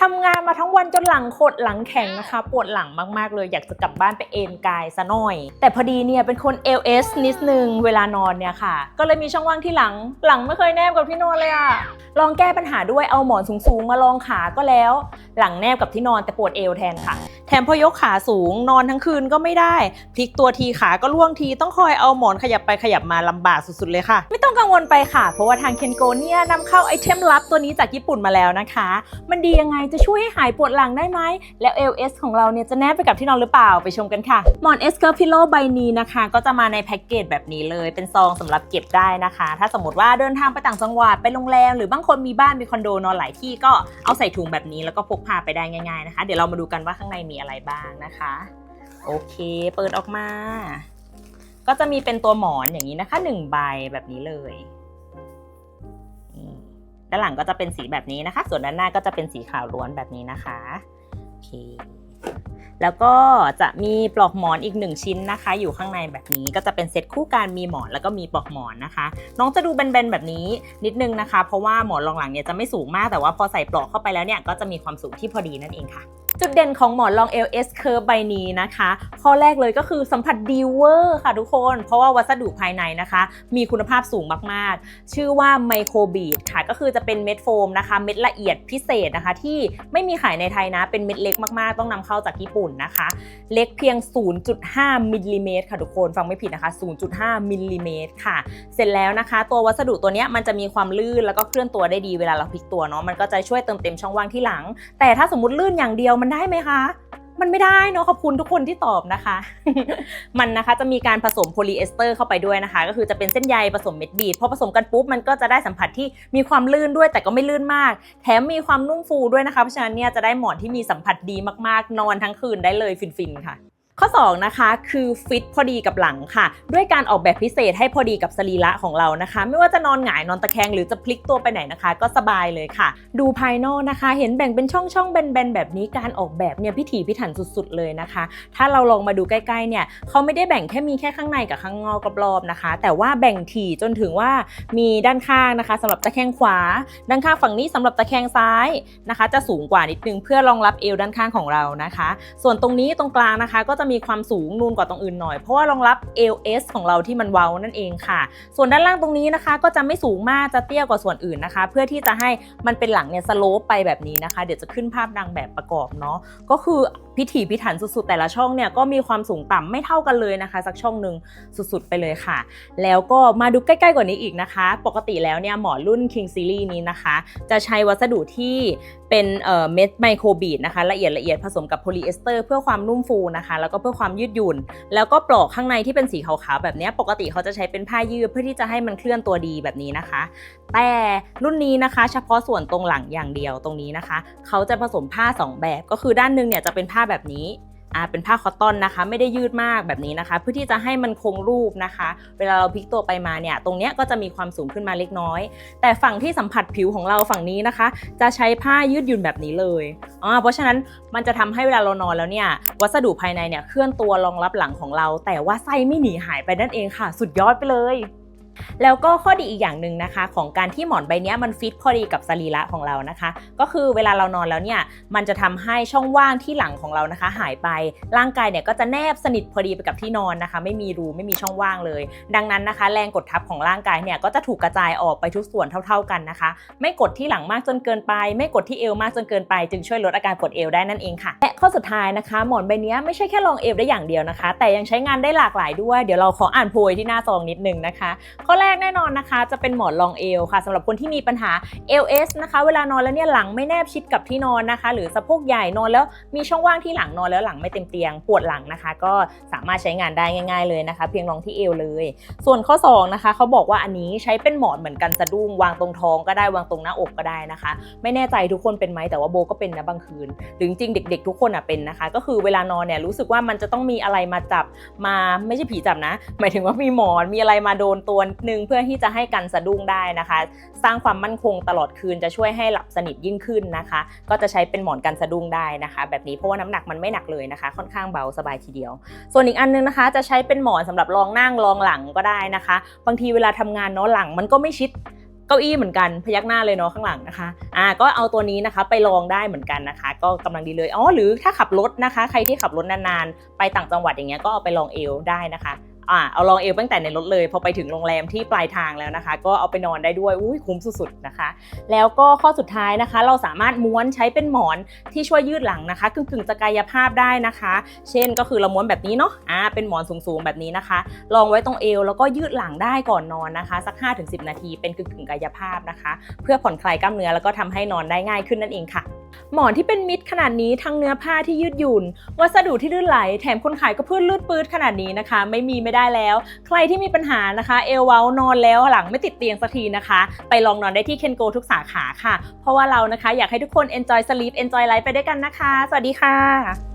ทำงานมาทั้งวันจนหลังโคตรหลังแข็งนะคะ ปวดหลังมากๆเลยอยากจะกลับบ้านไปเอนกายซะหน่อย แต่พอดีเนี่ยเป็นคน LS นิดนึงเวลานอนเนี่ยค่ะ ก็เลยมีช่องว่างที่หลังหลังไม่เคยแนบกับที่นอนเลยอะลองแก้ปัญหาด้วยเอาหมอนสูงๆ มาลองขาก็แล้ว หลังแนบกับที่นอนแต่ปวดเอวแทนค่ะ แถมพอยกขาสูงนอนทั้งคืนก็ไม่ได้ พลิกตัวทีขาก็ล่วงทีต้องคอยเอาหมอนขยับไปขยับมาลำบากสุดๆเลยค่ะ ไม่ต้องกังวลไปค่ะ เพราะว่าทางเคนโกเนี่ยนำเข้าไอเทมลับตัวนี้จากญี่ปุ่นมาแล้วนะคะ มันดียังไงจะช่วยให้หายปวดหลังได้ไหม แล้ว LS ของเราเนี่ยจะแนบไปกับที่นอนหรือเปล่าไปชมกันค่ะ หมอน S c u r Pillow ใบนี้นะคะ ก็จะมาในแพ็กเกจแบบนี้เลยเป็นซองสำหรับเก็บได้นะคะ ถ้าสมมติว่าเดินทางไปต่างจังหวัดไปโรงแรมหรือบางคนมีบ้านมีคอนโดนอนหลายที่ก็เอาใส่ถุงแบบนี้แล้วก็พกพาไปได้ง่ายๆนะคะ เดี๋ยวเรามาดูกันว่าข้างในมีอะไรบ้างนะคะ โอเค เปิดออกมา ก็จะมีเป็นตัวหมอนอย่างนี้นะคะหนึ่งใบแบบนี้เลยนี่ ด้านหลังก็จะเป็นสีแบบนี้นะคะ ส่วนด้านหน้าก็จะเป็นสีขาวล้วนแบบนี้นะคะโอเคแล้วก็จะมีปลอกหมอนอีกหนึ่งชิ้นนะคะ อยู่ข้างในแบบนี้ก็จะเป็นเซตคู่การมีหมอนแล้วก็มีปลอกหมอนนะคะ น้องจะดูแบนๆแบบนี้นิดนึงนะคะ เพราะว่าหมอนรองหลังเนี่ยจะไม่สูงมากแต่ว่าพอใส่ปลอกเข้าไปแล้วเนี่ยก็จะมีความสูงที่พอดีนั่นเองค่ะจุดเด่นของหมอนรอง LS Curve ใบนี้นะคะ ข้อแรกเลยก็คือสัมผัสดีเวอร์ค่ะทุกคน เพราะว่าวัสดุภายในนะคะ มีคุณภาพสูงมากๆ ชื่อว่าไมโครบีดค่ะ ก็คือจะเป็นเม็ดโฟมนะคะ เม็ดละเอียดพิเศษนะคะ ที่ไม่มีขายในไทยนะ เป็นเม็ดเล็กมากๆ ต้องนำเข้าจากญี่ปุ่นนะคะ เล็กเพียง 0.5มิลลิเมตรค่ะทุกคน ฟังไม่ผิดนะคะ 0.5มิลลิเมตรค่ะ เสร็จแล้วนะคะ ตัววัสดุตัวนี้มันจะมีความลื่นแล้วก็เคลื่อนตัวได้ดีเวลาเราพลิกตัวเนาะ มันก็จะช่วยเติมเต็มช่องว่างที่หลัง แต่ถ้าสมมติลื่นอย่างเดียวมันได้ไหมคะ มันไม่ได้เนาะขอบคุณทุกคนที่ตอบนะคะ มันนะคะจะมีการผสมโพลีเอสเตอร์เข้าไปด้วยนะคะ ก็คือจะเป็นเส้นใยผสมเม็ดบีดพอผสมกันปุ๊บมันก็จะได้สัมผัสที่มีความลื่นด้วยแต่ก็ไม่ลื่นมาก แถมมีความนุ่มฟูด้วยนะคะเพราะฉะนั้นเนี่ยจะได้หมอนที่มีสัมผัสดีมากๆ นอนทั้งคืนได้เลยฟินๆค่ะ ข้อ 2 นะคะคือฟิตพอดีกับหลังค่ะ ด้วยการออกแบบพิเศษให้พอดีกับสรีระของเรานะคะ ไม่ว่าจะนอนหงายนอนตะแคงหรือจะพลิกตัวไปไหนนะคะ ก็สบายเลยค่ะ ดูภายนอกนะคะ เห็นแบ่งเป็นช่องช่องแบนๆแบบนี้การออกแบบเนี่ยพิถีพิถันสุดๆเลยนะคะ ถ้าเราลองมาดูใกล้ๆเนี่ยเขาไม่ได้แบ่งแค่มีแค่ข้างในกับข้างนอกรอบๆนะคะ แต่ว่าแบ่งถี่จนถึงว่ามีด้านข้างนะคะสำหรับตะแคงขวา ด้านข้างฝั่งนี้สำหรับตะแคงซ้ายนะคะ จะสูงกว่านิดนึงเพื่อรองรับเอวด้านข้างของเรานะคะ ส่วนตรงนี้ตรงกลางนะคะก็จะมีความสูงนูนกว่าตรงอื่นหน่อย เพราะว่ารองรับ LS ของเราที่มันเว้านั่นเองค่ะ ส่วนด้านล่างตรงนี้นะคะก็จะไม่สูงมากจะเตี้ยกว่าส่วนอื่นนะคะ เพื่อที่จะให้มันเป็นหลังเนี่ยสโลปไปแบบนี้นะคะ เดี๋ยวจะขึ้นภาพดังแบบประกอบเนาะก็คือ พิถีพิถันสุดๆ แต่ละช่องเนี่ยก็มีความสูงต่ำไม่เท่ากันเลยนะคะ สักช่องหนึ่งสุดๆ ไปเลยค่ะ แล้วก็มาดูใกล้ๆกว่านี้อีกนะคะ ปกติแล้วเนี่ยหมอนรุ่น King Series นี้นะคะ จะใช้วัสดุที่เป็นเม็ดไมโครบีดนะคะละเอียดละเอียดผสมกับโพลีเอสเตอร์เพื่อความนุ่มฟูนะคะ แล้วก็เพื่อความยืดหยุ่น แล้วก็ปลอกข้างในที่เป็นสีขาวๆแบบนี้ปกติเขาจะใช้เป็นผ้ายืดเพื่อที่จะให้มันเคลื่อนตัวดีแบบนี้นะคะ แต่รุ่นนี้นะคะ เฉพาะส่วนตรงหลังอย่างเดียวตรงนี้นะคะ เขาจะผสมผ้า 2 แบบก็คือด้านหนึงเนี่ยจะเป็นผ้าแบบนี้อ่าเป็นผ้าคอตตอนนะคะ ไม่ได้ยืดมากแบบนี้นะคะ เพื่อที่จะให้มันคงรูปนะคะ เวลาเราพลิกตัวไปมาเนี่ย ตรงเนี้ยก็จะมีความสูงขึ้นมาเล็กน้อย แต่ฝั่งที่สัมผัสผิวของเราฝั่งนี้นะคะ จะใช้ผ้ายืดหยุ่นแบบนี้เลยอ่าเพราะฉะนั้นมันจะทำให้เวลาเรานอนแล้วเนี่ย วัสดุภายในเนี่ยเคลื่อนตัวรองรับหลังของเรา แต่ว่าไส้ไม่หนีหายไปนั่นเองค่ะ สุดยอดไปเลย แล้วก็ข้อดีอีกอย่างหนึ่งนะคะ ของการที่หมอนใบนี้มันฟิตพอดีกับสรีระของเรานะคะ ก็คือเวลาเรานอนแล้วเนี่ยมันจะทำให้ช่องว่างที่หลังของเรานะคะ หายไปร่างกายเนี่ยก็จะแนบสนิทพอดีไปกับที่นอนนะคะ ไม่มีรูไม่มีช่องว่างเลย ดังนั้นนะคะ แรงกดทับของร่างกายเนี่ยก็จะถูกกระจายออกไปทุกส่วนเท่า ๆกันนะคะ ไม่กดที่หลังมากจนเกินไป ไม่กดที่เอวมากจนเกินไป จึงช่วยลดอาการปวดเอวได้นั่นเองค่ะและข้อสุดท้ายนะคะ หมอนใบนี้ไม่ใช่แค่รองเอวได้อย่างเดียวนะคะ แต่ยังใช้งานได้หลากหลายด้วยเดี๋ยวเราขออ่านโพยที่หน้าซองนิดนึงนะคะข้อแรกแน่นอนนะคะ จะเป็นหมอนรองเอวค่ะสำหรับคนที่มีปัญหา LS นะคะ เวลานอนแล้วเนี่ยหลังไม่แนบชิดกับที่นอนนะคะ หรือสะโพกใหญ่นอนแล้วมีช่องว่างที่หลังนอนแล้วหลังไม่เต็มเตียง ปวดหลังนะคะ ก็สามารถใช้งานได้ง่าย ๆเลยนะคะ เพียงรองที่เอวเลย ส่วนข้อ2นะคะเขาบอกว่าอันนี้ใช้เป็นหมอนเหมือนกันสะดุ้งวางตรงท้องก็ได้วางตรงหน้าอกก็ได้นะคะ ไม่แน่ใจทุกคนเป็นไหมแต่ว่าโบก็เป็นนะบางคืนหรือจริงๆเด็ก ๆ ทุกคนอะเป็นนะคะ ก็คือเวลานอนเนี่ยรู้สึกว่ามันจะต้องมีอะไรมาจับมาไม่ใช่ผีจับนะ หมายถึงว่ามีหมอนมีอะไรมาโดนตัวนึ่งเพื่อที่จะให้กันสะดุ้งได้นะคะ สร้างความมั่นคงตลอดคืนจะช่วยให้หลับสนิทยิ่งขึ้นนะคะ ก็จะใช้เป็นหมอนกันสะดุ้งได้นะคะ แบบนี้เพราะว่าน้ำหนักมันไม่หนักเลยนะคะ ค่อนข้างเบาสบายทีเดียว ส่วนอีกอันนึงนะคะ จะใช้เป็นหมอนสำหรับรองนั่งรองหลังก็ได้นะคะ บางทีเวลาทำงานเนาะหลังมันก็ไม่ชิดเก้าอี้เหมือนกันพยักหน้าเลยเนาะข้างหลังนะคะอ่าก็เอาตัวนี้นะคะไปลองได้เหมือนกันนะคะ ก็กำลังดีเลยอ๋อหรือถ้าขับรถนะคะ ใครที่ขับรถนานๆ ไปต่างจังหวัดอย่างเงี้ยก็เอาไปลองเอวได้นะคะ อ่าเอาลองเอวตั้งแต่ในรถเลยพอไปถึงโรงแรมที่ปลายทางแล้วนะคะ ก็เอาไปนอนได้ด้วยอุ้ยคุ้มสุดๆนะคะ แล้วก็ข้อสุดท้ายนะคะ เราสามารถม้วนใช้เป็นหมอนที่ช่วยยืดหลังนะคะกึ่งๆจะกายภาพได้นะคะ เช่นก็คือเราม้วนแบบนี้เนาะอ่าเป็นหมอนสูงๆแบบนี้นะคะ ลองไว้ตรงเอวแล้วก็ยืดหลังได้ก่อนนอนนะคะ สัก 5-10 นาทีเป็นกึ่งๆกายภาพนะคะ เพื่อผ่อนคลายกล้ามเนื้อแล้วก็ทำให้นอนได้ง่ายขึ้นนั่นเองค่ะ หมอนที่เป็นมิดขนาดนี้ทั้งเนื้อผ้าที่ยืดหยุ่น วัสดุที่ลื่นไหล แถมคนขายก็พื้นลื่นปืดขนาดนี้นะคะ ไม่มีไม่ได้แล้ว ใครที่มีปัญหานะคะ เอวเว้านอนแล้วหลังไม่ติดเตียงสักทีนะคะ ไปลองนอนได้ที่เคนโกทุกสาขาค่ะ เพราะว่าเรานะคะ อยากให้ทุกคน enjoy sleep enjoy life ไปด้วยกันนะคะ สวัสดีค่ะ